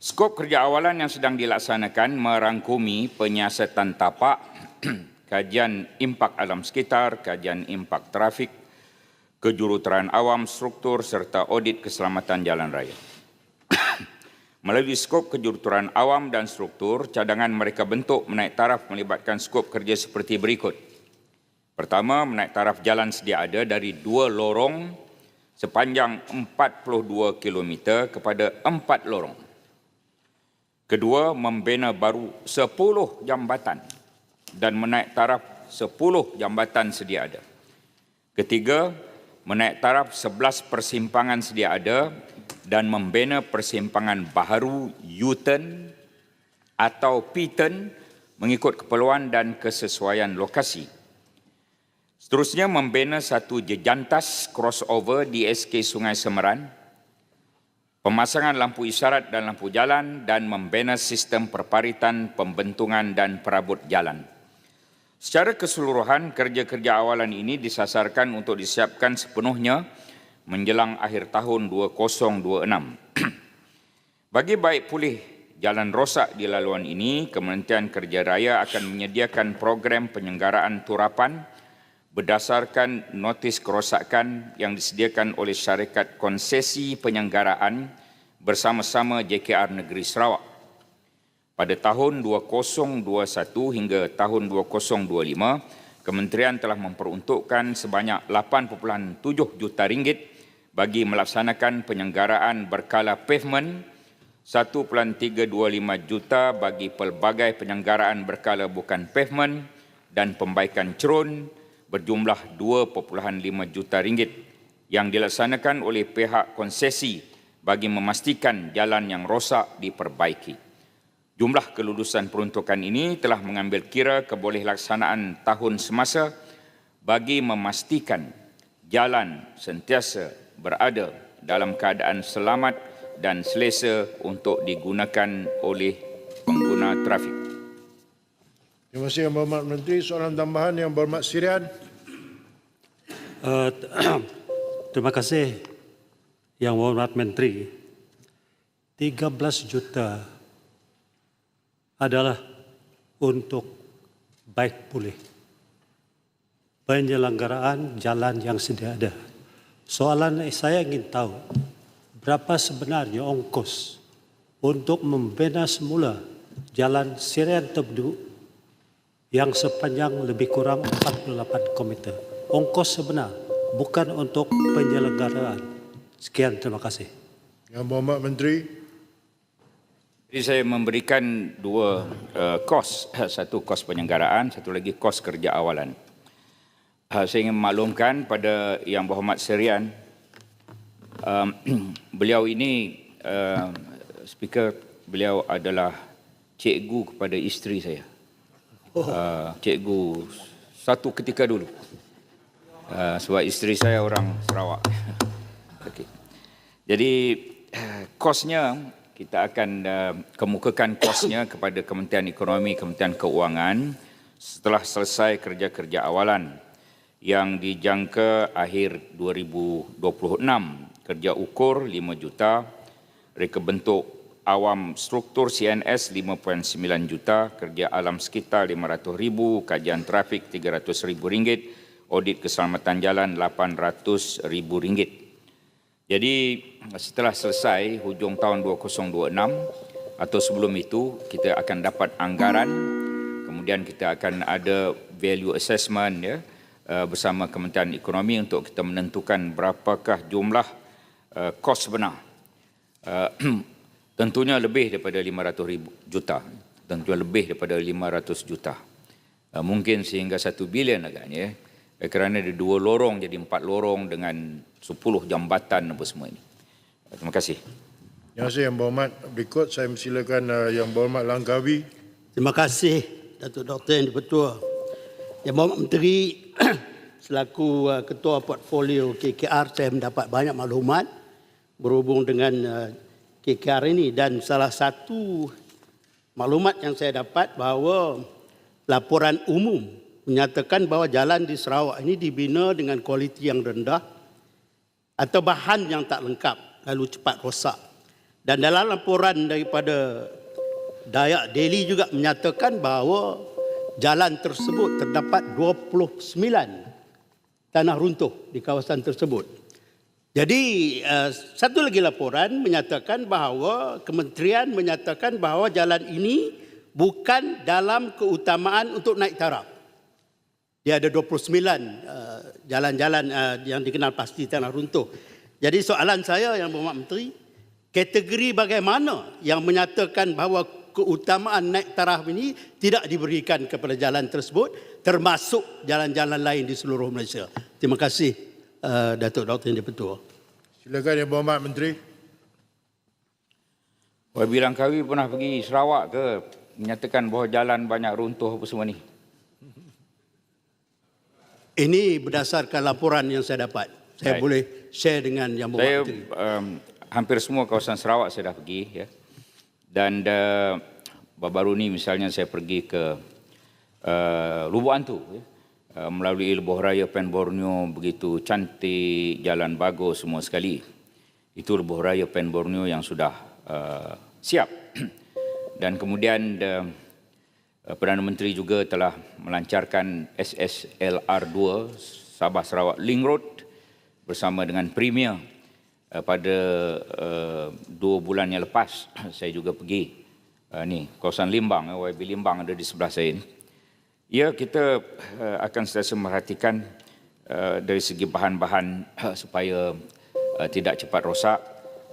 Skop kerja awalan yang sedang dilaksanakan merangkumi penyiasatan tapak, kajian impak alam sekitar, kajian impak trafik, kejuruteraan awam, struktur serta audit keselamatan jalan raya. Melalui skop kejuruteraan awam dan struktur, cadangan mereka bentuk menaik taraf melibatkan skop kerja seperti berikut. Pertama, menaik taraf jalan sedia ada dari dua lorong sepanjang 42 km kepada empat lorong. Kedua, membina baru 10 jambatan dan menaik taraf 10 jambatan sedia ada. Ketiga, menaik taraf 11 persimpangan sedia ada dan membina persimpangan baharu U-turn atau P-turn mengikut keperluan dan kesesuaian lokasi. Seterusnya membina satu jejantas crossover di SK Sungai Semeran, pemasangan lampu isyarat dan lampu jalan dan membina sistem perparitan, pembentungan dan perabot jalan. Secara keseluruhan, kerja-kerja awalan ini disasarkan untuk disiapkan sepenuhnya menjelang akhir tahun 2026. Bagi baik pulih jalan rosak di laluan ini, Kementerian Kerja Raya akan menyediakan program penyelenggaraan turapan berdasarkan notis kerosakan yang disediakan oleh syarikat konsesi penyelenggaraan bersama-sama JKR Negeri Sarawak. Pada tahun 2021 hingga tahun 2025, Kementerian telah memperuntukkan sebanyak 8.7 juta ringgit bagi melaksanakan penyelenggaraan berkala pavement 1.325 juta bagi pelbagai penyelenggaraan berkala bukan pavement dan pembaikan cerun berjumlah 2.5 juta ringgit yang dilaksanakan oleh pihak konsesi bagi memastikan jalan yang rosak diperbaiki. Jumlah kelulusan peruntukan ini telah mengambil kira keboleh laksanaan tahun semasa bagi memastikan jalan sentiasa berada dalam keadaan selamat dan selesa untuk digunakan oleh pengguna trafik. Terima kasih Yang Berhormat Menteri. Soalan tambahan Yang Berhormat Sirian. Uh, terima kasih Yang Berhormat Menteri. 13 juta adalah untuk baik pulih penyelenggaraan jalan yang sedia ada. Soalan saya ingin tahu berapa sebenarnya ongkos untuk membina semula jalan Sirian Tebdu yang sepanjang lebih kurang 48 km. Ongkos sebenar bukan untuk penyelenggaraan. Sekian, terima kasih. Yang Berhormat Menteri. Jadi saya memberikan dua uh, kos, satu kos penyelenggaraan, satu lagi kos kerja awalan. Uh, saya ingin maklumkan pada Yang Berhormat Serian, um, beliau ini, uh, speaker, beliau adalah cikgu kepada isteri saya. Uh, cikgu satu ketika dulu. Uh, sebab isteri saya orang Sarawak. okay. Jadi kosnya kita akan uh, kemukakan kosnya kepada Kementerian Ekonomi, Kementerian Keuangan setelah selesai kerja-kerja awalan yang dijangka akhir 2026. Kerja ukur 5 juta, reka bentuk awam struktur CNS 5.9 juta, kerja alam sekitar 500 ribu, kajian trafik 300 ribu ringgit, audit keselamatan jalan 800 ribu ringgit. Jadi setelah selesai hujung tahun 2026 atau sebelum itu kita akan dapat anggaran kemudian kita akan ada value assessment ya uh, bersama Kementerian Ekonomi untuk kita menentukan berapakah jumlah uh, kos sebenar. Uh, tentunya lebih daripada 500 ribu juta. Tentunya lebih daripada 500 juta. Mungkin sehingga 1 bilion agaknya. Kerana ada dua lorong jadi empat lorong dengan 10 jambatan apa semua ini. Terima kasih. Terima kasih Yang Berhormat. Berikut saya memsilakan uh, Yang Berhormat Langkawi. Terima kasih Datuk Doktor Yang Dipertua. Yang Berhormat Menteri, selaku uh, Ketua Portfolio KKR, saya mendapat banyak maklumat berhubung dengan uh, KKR ini dan salah satu maklumat yang saya dapat bahawa laporan umum menyatakan bahawa jalan di Sarawak ini dibina dengan kualiti yang rendah atau bahan yang tak lengkap lalu cepat rosak. Dan dalam laporan daripada Dayak Daily juga menyatakan bahawa jalan tersebut terdapat 29 tanah runtuh di kawasan tersebut. Jadi uh, satu lagi laporan menyatakan bahawa kementerian menyatakan bahawa jalan ini bukan dalam keutamaan untuk naik taraf. Dia ada 29 uh, jalan-jalan uh, yang dikenal pasti tanah runtuh. Jadi soalan saya yang berhormat menteri, kategori bagaimana yang menyatakan bahawa keutamaan naik taraf ini tidak diberikan kepada jalan tersebut termasuk jalan-jalan lain di seluruh Malaysia. Terima kasih uh, Datuk Dr. Yang Dipertua. Silakan Yang Berhormat Menteri. YB Langkawi pernah pergi Sarawak ke menyatakan bahawa jalan banyak runtuh apa semua ni? Ini berdasarkan laporan yang saya dapat. Saya Baik. boleh share dengan Yang Berhormat Saya um, hampir semua kawasan Sarawak saya dah pergi ya. Dan uh, baru-baru ni misalnya saya pergi ke uh, Lubuk Antu ya. Uh, melalui Lebuh Raya Pen Borneo begitu cantik, jalan bagus semua sekali. Itu Lebuh Raya Pen Borneo yang sudah uh, siap. Dan kemudian uh, Perdana Menteri juga telah melancarkan SSLR 2 Sabah Sarawak Link Road bersama dengan Premier uh, pada uh, dua bulan yang lepas. Saya juga pergi ni kawasan Limbang YB Limbang ada di sebelah saya ni. Ya kita akan sentiasa merhatikan uh, dari segi bahan-bahan supaya tidak cepat rosak.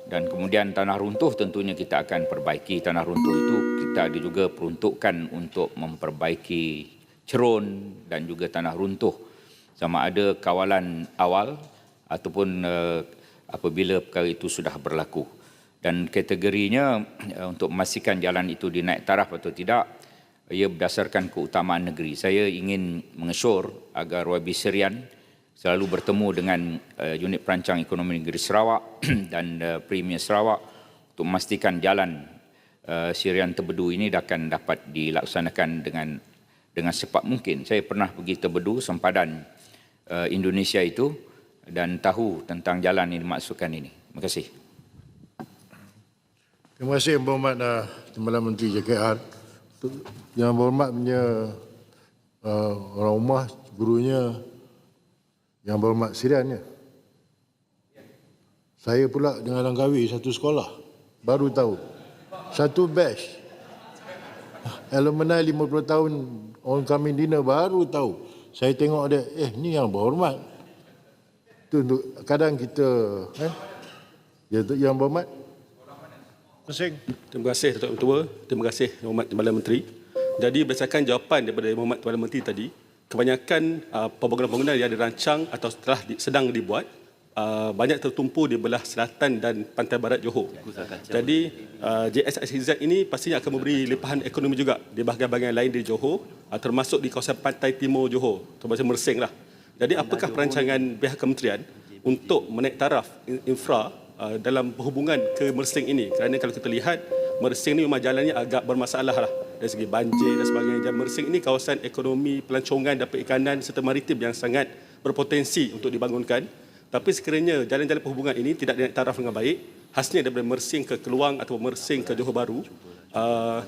Dan kemudian tanah runtuh tentunya kita akan perbaiki tanah runtuh. itu kita ada juga peruntukan untuk memperbaiki cerun dan juga tanah runtuh. Sama ada kawalan awal ataupun uh, apabila perkara itu sudah berlaku. Dan kategorinya uh, untuk memastikan jalan itu dinaik taraf atau tidak ia berdasarkan keutamaan negeri. Saya ingin mengesyor agar YB Serian selalu bertemu dengan uh, unit perancang ekonomi negeri Sarawak dan Premier Sarawak untuk memastikan jalan uh, Sirian Tebedu ini akan dapat dilaksanakan dengan dengan cepat mungkin. Saya pernah pergi Tebedu sempadan uh, Indonesia itu dan tahu tentang jalan yang dimaksudkan ini. Terima kasih. Terima kasih Yang Berhormat uh, Timbalan Menteri JKR. Yang Berhormat punya uh, orang rumah, gurunya Yang Berhormat Siriannya. Saya pula dengan Langkawi satu sekolah. Baru tahu. Satu batch. Alumni 50 tahun orang kami dinner baru tahu. Saya tengok dia, eh ni yang berhormat. Itu untuk kadang kita eh ya yang berhormat Masing. Terima kasih Datuk Ketua. Terima kasih Yang Hormat Timbalan Menteri. Jadi berdasarkan jawapan daripada Yang Hormat Timbalan Menteri tadi, kebanyakan uh, pembangunan-pembangunan yang dirancang atau telah di, sedang dibuat uh, banyak tertumpu di belah selatan dan pantai barat Johor. Jadi uh, JSIZ ini pastinya akan memberi limpahan ekonomi juga di bahagian-bahagian lain di Johor, uh, termasuk di kawasan pantai timur Johor, termasuk Mersing lah. Jadi apakah perancangan pihak kementerian untuk menaik taraf in- infra uh, dalam berhubungan ke Mersing ini? Kerana kalau kita lihat Mersing ni memang jalannya agak bermasalah lah dari segi banjir dan sebagainya. Dan Mersing ini kawasan ekonomi pelancongan dan perikanan serta maritim yang sangat berpotensi untuk dibangunkan. Tapi sekiranya jalan-jalan perhubungan ini tidak dinaik taraf dengan baik, khasnya daripada Mersing ke Keluang atau Mersing ke Johor Bahru, uh,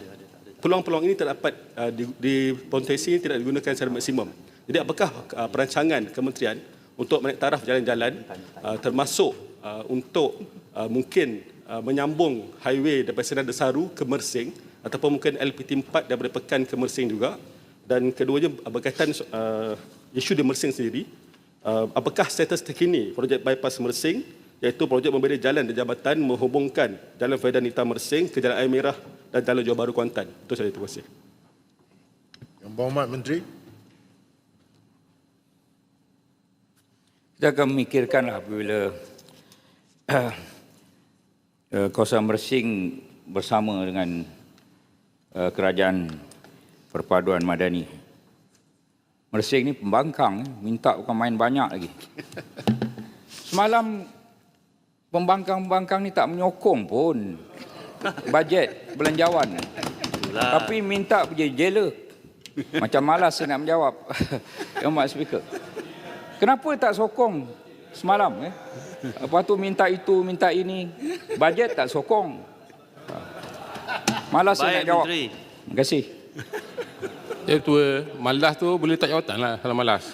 peluang-peluang ini terdapat uh, di, di potensi tidak digunakan secara maksimum. Jadi apakah uh, perancangan kementerian untuk menaik taraf jalan-jalan termasuk untuk mungkin menyambung highway daripada Senar Desaru ke Mersing ataupun mungkin LPT 4 daripada Pekan ke Mersing juga dan keduanya berkaitan uh, isu di Mersing sendiri uh, apakah status terkini projek bypass Mersing iaitu projek memberi jalan dan jabatan menghubungkan Jalan Fedanita Mersing ke Jalan Air Merah dan Jalan Johor Bahru Kuantan. Itu saja terima kasih. Yang Berhormat Menteri. Kita akan memikirkanlah apabila uh, kawasan Mersing bersama dengan uh, kerajaan perpaduan madani. Mersing ni pembangkang, eh. minta bukan main banyak lagi. Semalam pembangkang-pembangkang ni tak menyokong pun bajet belanjawan. Tapi minta pergi jailer. Macam malas saya nak menjawab. Yang Mak Speaker. Kenapa tak sokong semalam eh? Lepas tu minta itu, minta ini. Bajet tak sokong. Malas saya nak Baik, jawab. Menteri. Terima kasih. Ya tua, malas tu boleh tak jawatan lah kalau malas.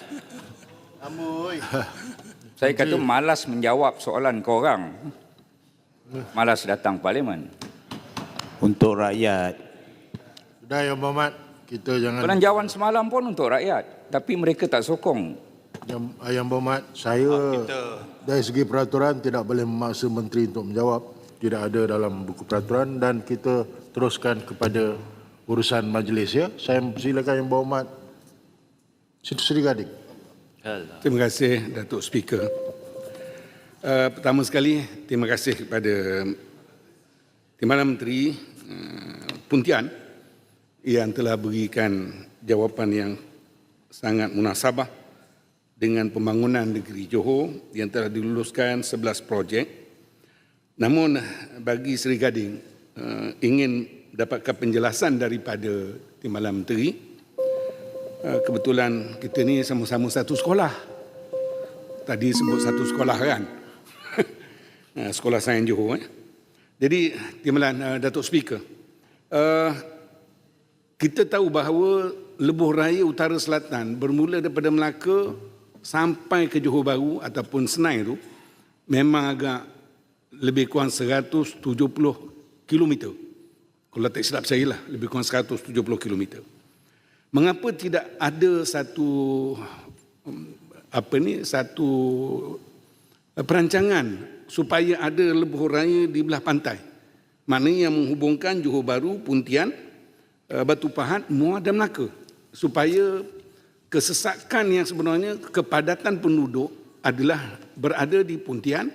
Saya kata malas menjawab soalan korang. Malas datang parlimen. Untuk rakyat. Sudah Yang Berhormat, kita jangan Pelanjawan semalam pun untuk rakyat. Tapi mereka tak sokong. Yang, yang Berhormat, saya dari segi peraturan tidak boleh memaksa menteri untuk menjawab. Tidak ada dalam buku peraturan dan kita teruskan kepada urusan majlis ya. Saya silakan Yang Berhormat. Situ Seri Gading. Terima kasih Datuk Speaker. Uh, pertama sekali terima kasih kepada Timbalan Menteri uh, Puntian yang telah berikan jawapan yang sangat munasabah dengan pembangunan negeri Johor yang telah diluluskan 11 projek. Namun bagi Seri Gading uh, ingin dapatkan penjelasan daripada Timbalan Menteri Uh, kebetulan kita ni sama-sama satu sekolah. Tadi sebut satu sekolah kan? Uh, sekolah Sains Johor. Eh? Jadi, Timbalan uh, Datuk Speaker, kita tahu bahawa lebuh raya utara selatan bermula daripada Melaka sampai ke Johor Bahru ataupun Senai tu memang agak lebih kurang 170 kilometer. Kalau tak silap saya lah, lebih kurang 170 kilometer. Mengapa tidak ada satu um, apa ni satu uh, perancangan supaya ada lebuh raya di belah pantai? Mana yang menghubungkan Johor Bahru, Puntian, uh, Batu Pahat, Muar dan Melaka supaya kesesakan yang sebenarnya kepadatan penduduk adalah berada di Puntian,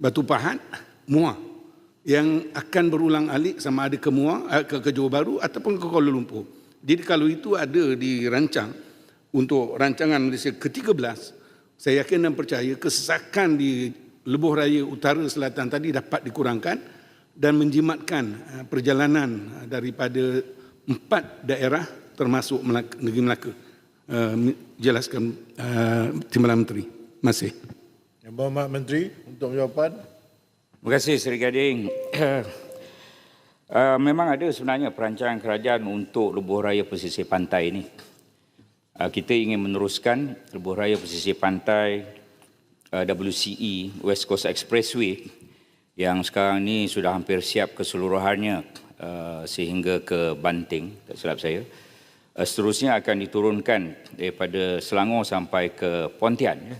Batu Pahat, Muar yang akan berulang alik sama ada ke Muar, eh, ke, ke Johor Bahru ataupun ke Kuala Lumpur. Jadi kalau itu ada dirancang untuk rancangan Malaysia ke-13, saya yakin dan percaya kesesakan di lebuh raya utara selatan tadi dapat dikurangkan dan menjimatkan eh, perjalanan eh, daripada empat daerah termasuk Melaka, negeri Melaka. Uh, jelaskan uh, Timbalan Menteri. Kasih. Yang Berhormat Menteri untuk jawapan. Terima kasih Seri Gading. Uh, memang ada sebenarnya perancangan kerajaan untuk lebuh raya pesisir pantai ini. Uh, kita ingin meneruskan lebuh raya pesisir pantai uh, WCE West Coast Expressway yang sekarang ini sudah hampir siap keseluruhannya uh, sehingga ke Banting, tak silap saya. Uh, seterusnya akan diturunkan daripada Selangor sampai ke Pontian ya,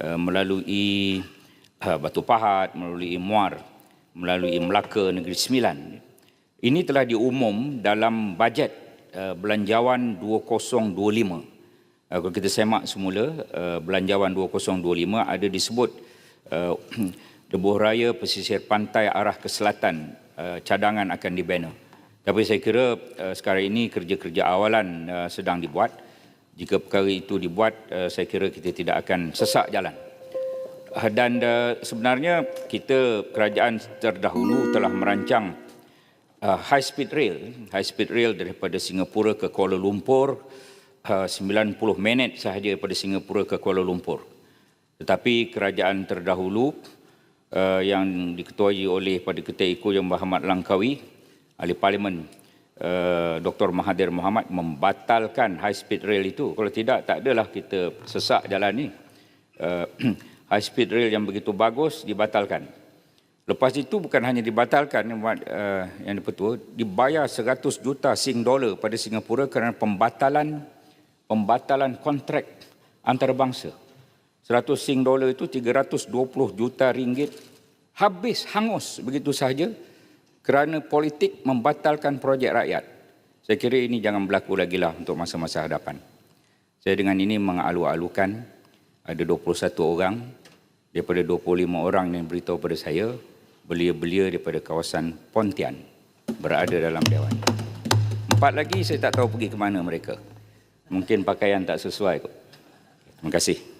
uh, melalui Batu Pahat, melalui Muar, melalui Melaka Negeri Sembilan. Ini telah diumum dalam bajet uh, belanjawan 2025. Uh, kalau kita semak semula, uh, belanjawan 2025 ada disebut uh, Debuh Raya Pesisir Pantai arah ke selatan cadangan akan dibina. Tapi saya kira sekarang ini kerja-kerja awalan sedang dibuat. Jika perkara itu dibuat, saya kira kita tidak akan sesak jalan. Dan uh, sebenarnya kita kerajaan terdahulu telah merancang uh, high speed rail, high speed rail daripada Singapura ke Kuala Lumpur uh, 90 minit sahaja daripada Singapura ke Kuala Lumpur. Tetapi kerajaan terdahulu uh, yang diketuai oleh pada ketika Yang Berhormat Langkawi, ahli parlimen uh, Dr. Mahathir Mohamad membatalkan high speed rail itu. Kalau tidak, tak adalah kita sesak jalan ni. Uh, high speed rail yang begitu bagus dibatalkan. Lepas itu bukan hanya dibatalkan yang, uh, yang dipetua, dibayar 100 juta sing dollar pada Singapura kerana pembatalan pembatalan kontrak antarabangsa. 100 sing dollar itu 320 juta ringgit habis hangus begitu sahaja kerana politik membatalkan projek rakyat. Saya kira ini jangan berlaku lagi lah untuk masa-masa hadapan. Saya dengan ini mengalu-alukan ada 21 orang daripada 25 orang yang beritahu pada saya belia-belia daripada kawasan Pontian berada dalam dewan. Empat lagi saya tak tahu pergi ke mana mereka. Mungkin pakaian tak sesuai kot. Terima kasih.